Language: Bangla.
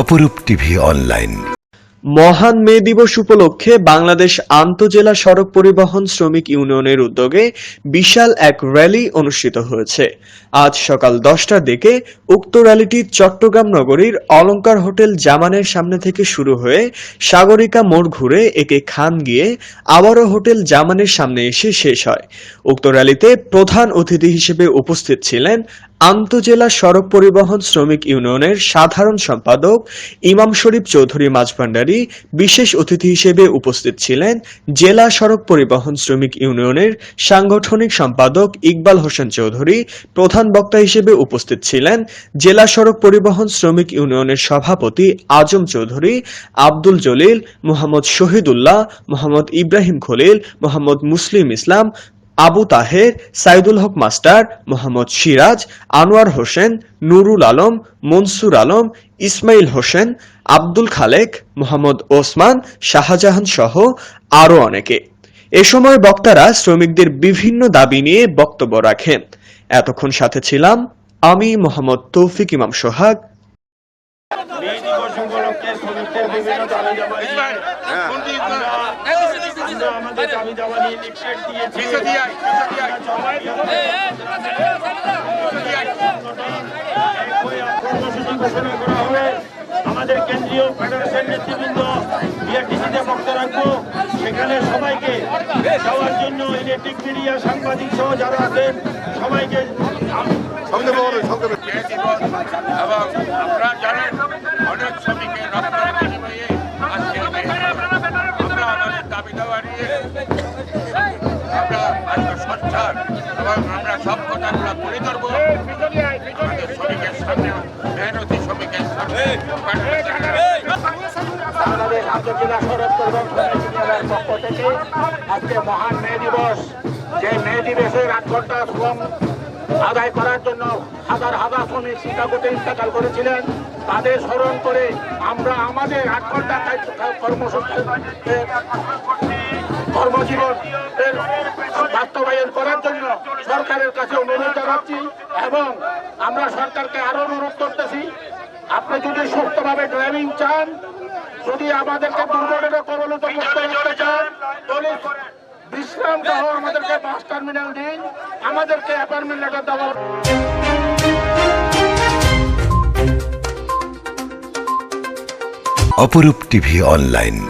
অপরূপ টিভি অনলাইন। মহান মে দিবস উপলক্ষে বাংলাদেশ আন্তজেলা সড়ক পরিবহন শ্রমিক ইউনিয়নের উদ্যোগে বিশাল এক র্যালি অনুষ্ঠিত হয়েছে। আজ সকাল দশটার দিকে উক্ত র্যালিটি চট্টগ্রাম নগরীর অলংকার হোটেল জামানের সামনে থেকে শুরু হয়ে সাগরিকা মোড় ঘুরে একে খান গিয়ে আবারও হোটেল জামানের সামনে এসে শেষ হয়। উক্ত র্যালিতে প্রধান অতিথি হিসেবে উপস্থিত ছিলেন আন্তজেলা সড়ক পরিবহন শ্রমিক ইউনিয়নের সাধারণ সম্পাদক ইমাম শরীফ চৌধুরী মাঝভান্ডারী বিশেষ অতিথি হিসেবে উপস্থিত ছিলেন জেলা সড়ক পরিবহন শ্রমিক ইউনিয়নের সাংগঠনিক সম্পাদক ইকবাল হোসেন চৌধুরী প্রধান বক্তা হিসেবে উপস্থিত ছিলেন জেলা সড়ক পরিবহন শ্রমিক ইউনিয়নের সভাপতি আজম চৌধুরী, আব্দুল জলিল, মোহাম্মদ শহীদুল্লাহ, মোহাম্মদ ইব্রাহিম খলিল, মোহাম্মদ মুসলিম ইসলাম আবু তাহের, সাইদুল হক মাস্টার, মোহাম্মদ সিরাজ, আনোয়ার হোসেন, নুরুল আলম, মনসুর আলম, ইসমাইল হোসেন, আব্দুল খালেক, মোহাম্মদ ওসমান, শাহজাহান সহ আরও অনেকে। এ সময় বক্তারা শ্রমিকদের বিভিন্ন দাবি নিয়ে বক্তব্য রাখেন। এতক্ষণ সাথে ছিলাম আমি মোহাম্মদ তৌফিক ইমাম সোহাগ এই দিবস উপলক্ষে শ্রমিকদের বিভিন্ন দাবি দাবা নিয়ে আমরা আমরা আমাদের দাবি দাবা নিয়ে লিফলেট দিয়েছি কর্মসূচি ঘোষণা করা হবে আমাদের কেন্দ্রীয় ফেডারেশন নেতৃবৃন্দ বিআরটিসিতে বক্তব্য রাখব সেখানে সবাইকে যাওয়ার জন্য ইলেকট্রিক মিডিয়া সাংবাদিক সহ যারা আছেন সবাইকে এবং আপনারা জানেন আজকে এবং আমরা সব কথাগুলো তুলে ধরবো। আমাদের শ্রমিকের সামনে মেহনতি শ্রমিকের সামনে। বাংলাদেশ আন্তর্জেলা সড়ক পরিবহন শ্রমিক পক্ষ থেকে আজকে মহান মে দিবস। যে মে দিবসের আট ঘণ্টা শ্রম আদায় করার জন্য হাজার হাজার শ্রমিক শিকাগোতে ইন্তেকাল করেছিলেন। তাদের স্মরণ করে আমরা আমাদের আট ঘণ্টা কর্মসূচি কর্মজীবন সরকারের কাছে অনুরোধ জানাচ্ছি এবং আমরা সরকারকে আরও অনুরোধ করতেছি, আপনি যদি সুস্থভাবে ড্রাইভিং চান, যদি আমাদেরকে দুর্ঘটনা কবলিত মুক্ত রাখতে চান বিশ্রাম সহ আমাদেরকে বাস টার্মিনাল দিন, আমাদেরকে অ্যাপার্টমেন্ট লেটার দেওয়া অপরূপ টিভি অনলাইন।